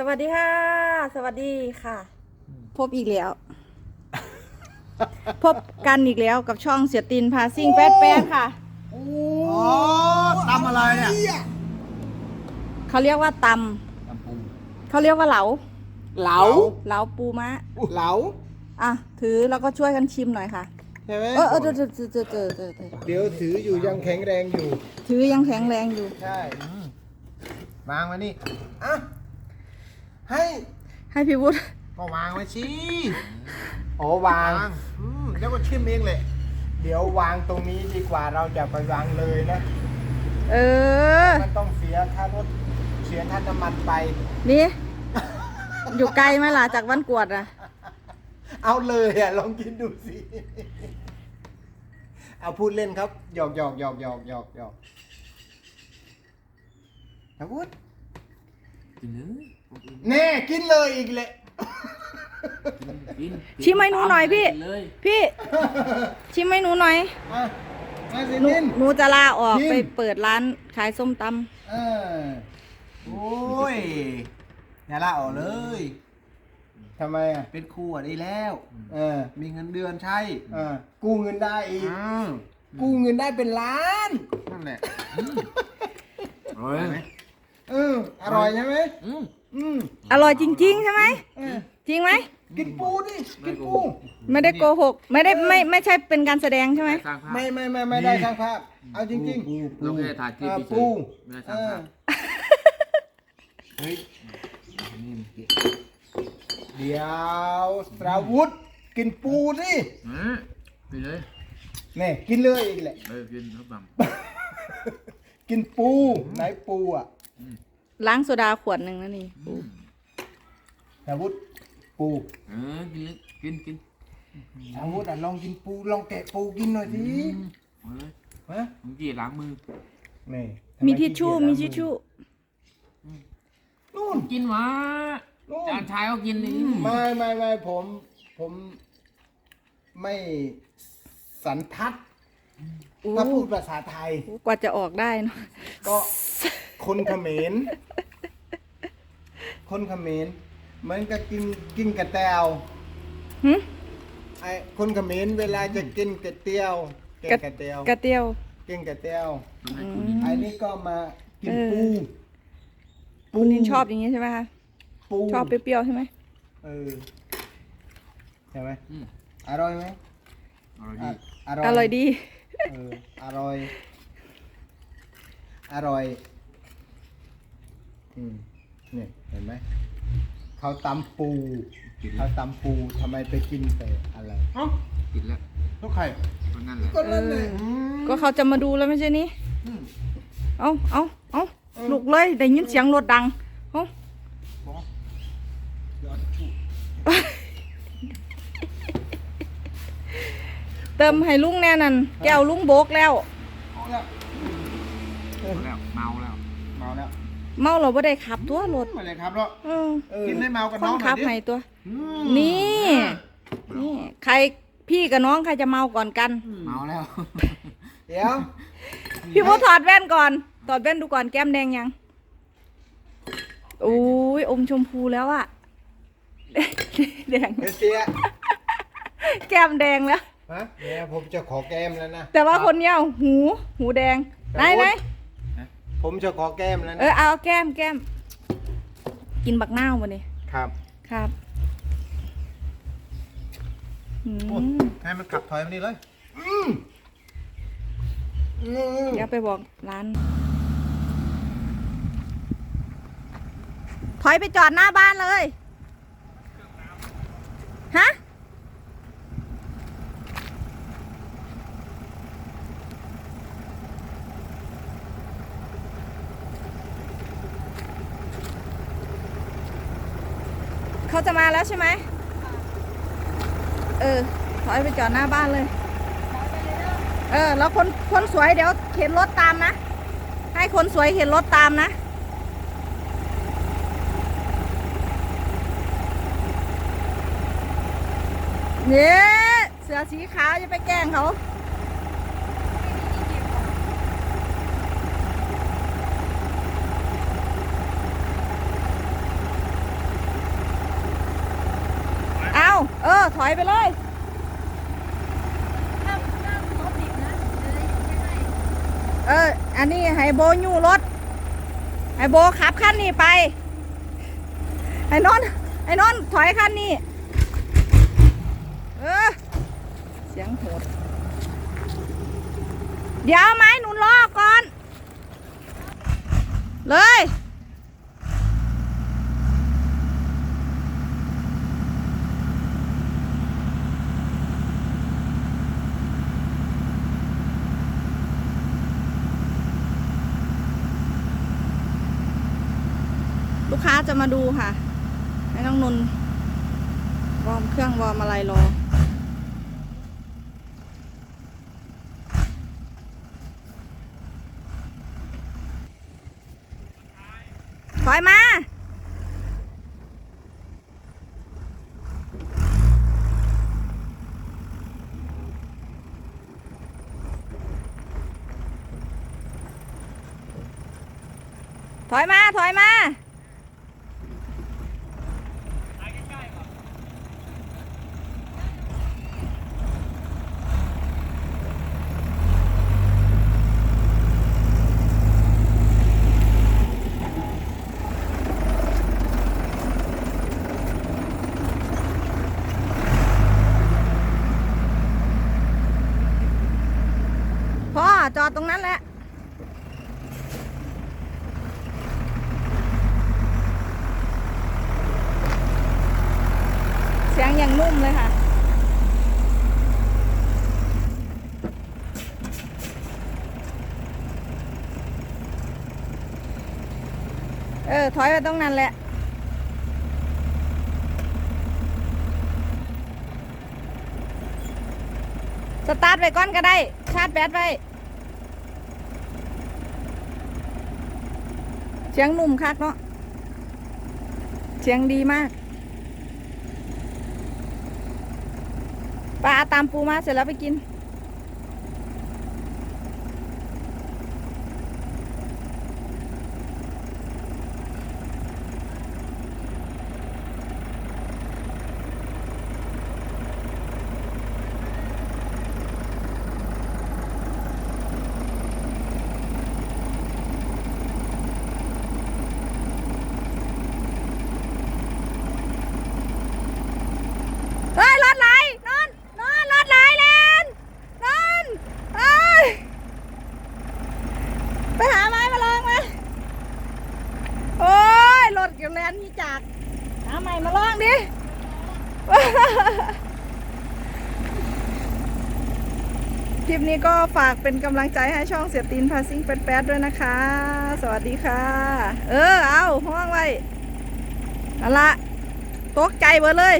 สวัสดีค่ะ สวัสดีค่ะ พบอีกแล้ว พบกันอีกแล้วกับช่องเสียตินพาซิ่งแป๊ดแป๊ดค่ะอ๋อตำอะไรเนี่ยเขาเรียกว่าตตำปูำเขาเรียกว่าเหลา เหลาเหลาปูมะ เหลาอะ ถือแล้วก็ช่วยกันชิมหน่อยค่ะ ใช่ไหมเออเออเจอเจอเจอเจอเจอเจอเจอเดี๋ยวถืออยู่ยังแข็งแรงอยู่ ถือยังแข็งแรงอยู่ ใช่วางไว้นี่อะ ให้ให้พี่วุฒิก็วางไว้สิโอ้วางอืมแล้วก็ชิมเองเลยเดี๋ยววางตรงนี้ดีกว่าเราจะไปวางเลยนะ เออ มันต้องเสียค่ารถเสียค่าน้ำมันไป นี่ อยู่ไกลไหมล่ะจากบ้านกวดอะ เอาเลยอะลองกินดูสิ เอาพูดเล่นครับหยอกหยอกหยอกหยอกหยอกหยอกอาวุธกินเลย แน่กินเลยอีกเลยกินชิมให้หนูหน่อยพี่ กินเลยพี่ ชิมให้หนูหน่อยอะมาสิหนูนิน หนูจะลาออกชิมไปเปิดร้านขายส้มตำเออโอ้ยอย่าละออกเลย ทำไมอะ เป็นครูอะได้แล้ว เออมีเงินเดือนใช้เออกู้เงินได้อีก อืมกู้เงินได้เป็นล้าน นั่นแหละอร่อยเห็นไหมเอออร่อยใช่ไหมอืม อืมอร่อยจริง ๆ ใช่ไหมเออจริงไหมกินปูดิกินปู ไม่ได้โกหก ไม่ได้ไม่ไม่ใช่เป็นการแสดงใช่ไหม สร้างภาพไม่ไม่ไม่ไม่ได้สร้างภาพ เอาจริง ปูๆเราแค่ถ่ายคลิปเออเฉปูยๆไม่ได้สเอร้างอภาพเฮ้ยนี่มันเกะเดี๋ยวสราวุธ กินปูดิอืมกินเลยนี่กินเลยอีกแหละเออกินครับบังกินปูไหนปูอะ ล้างโซดาขวดหนึ่งนะนี่อืมสราวุธปูเออกินเลยกินกินสราวุธอะลองกินปูลองแกะปูกินหน่อยสิเอาเลยฮะเมื่อกี้ล้างมือนี่มีทิชชู่มีทิชชู่นู่น กินหวะนู่นจานชายก็กินนี่ไม่ไม่ไม่ผมผมไม่สันทัดอู้ถ้าพูดภาษาไทย กว่าจะออกได้เนอะก็ คนเขมรคนเขมรเหมือนกับกินกินกระเตียวหึไอ้คนเขมรเวลาจะกินกระเตียวแกงกระเตียวกระเตียว กินกระเตียวต้องให้คุณกินไอ้นี่ก็มากินเออปูปูนินชอบอย่างนี้ใช่ไหมคะปูชอบเปรี้ยวๆใช่ไหมเออใช่ไหมอืมอร่อยไหมอร่อยอะดีอร่อยดีเอออร่อย อร่อย อืมนี่เห็นไหมเขาตำปูกินแล้เขาวตำปูทำไมไปกินแต่อะไรเอ้ากินแล้วลูกไข่ก็นั่นแหละก็นั่นเลยก็เขาจะมาดูแล้วไม่ใช่นี่อืมเอาเอาเอาลุกเลยได้ยินเสียงรถดังเอาบอกเดี๋ยวเติมให้ลุงแน่นั่นแก้วลุงโบกแล้วเอาแล้วเอาแล้วเมาแล้วเมาแล้ว เมาเราไม่ได้ขับตัวรถมาเลยครับเนาะเออเออกินให้เมากับคน้อนงหน่ขัอบยดิให้ตัว อืมนี่ นี่ ใครพี่กับน้องใครจะเมาก่อนกัน เมาแล้ว เดี๋ยวพี่โมถอดแว่นก่อน ถอดแว่นดูก่อนแก้มแดงยังอุ้ยอมชมพูแล้วอะแดง เดี๋ยวเสียแก้มแดงแล้ว ฮะเนี่ยผมจะขอแก้มแล้วนะ แต่ว่าคนเนี้ยหูหูแดงไหนไหน ผมจะขอแก้มแล้วเอนะอเอาแก้มแก้ม กินบักนาวมาเนี่ยครับครับอืโอ้มให้มันกลับถอยมานี่เลยอืมอืมเดี๋ยวไปบอกร้าน ถอยไปจอดหน้าบ้านเลย ฮะ เขาจะมาแล้วใช่ไหมเออถอยไปจอดหน้าบ้านเลย เออ แล้วคนคนสวยเดี๋ยวเข็นรถตามนะ ให้คนสวยเข็นรถตามนะ เนี่ยเสือสีขาวจะไปแกล้งเขา อยไปเลยห้ามห้ามรถดิบนะเดี๋ยได้ไม่ให้เออ อันนี้ไฮโบยู่รถไฮโบขับคันนี้ไปไอ้นนไอ้นนถอยคันนี้เออเสียงโหด เดี๋ยวไม้หนุนล้อก่อน เลย ลูกค้าจะมาดูค่ะ ให้น้องนนวอร์มเครื่องวอร์มอะไรรอถอยมาถอยมา ถอยมา จอดตรงนั้นแหละ เสียงอย่างนุ่มเลยค่ะ เออ ถอยไปตรงนั้นแหละสตาร์ทไว้ก่อนก็ได้ ชาร์จแบตไว้ สียงนุ่มคักเนาะเสียงดีมากปลาตามปูมาเสร็จแล้วไปกิน เฮ้ยรถไหลนอนนอนรถไหลแลนนอนเอ้ยไปหาไม้มาลองมาโอ้ยรถกับแลนที่จากหาใหม่มาลองดิ คลิปนี้ก็ฝากเป็นกำลังใจให้ช่องเสียตีนพาซิ่งแป๊ดๆด้วยนะคะ สวัสดีค่ะ เออ เอาห้องไว้นั่นละตกใจเบอเลย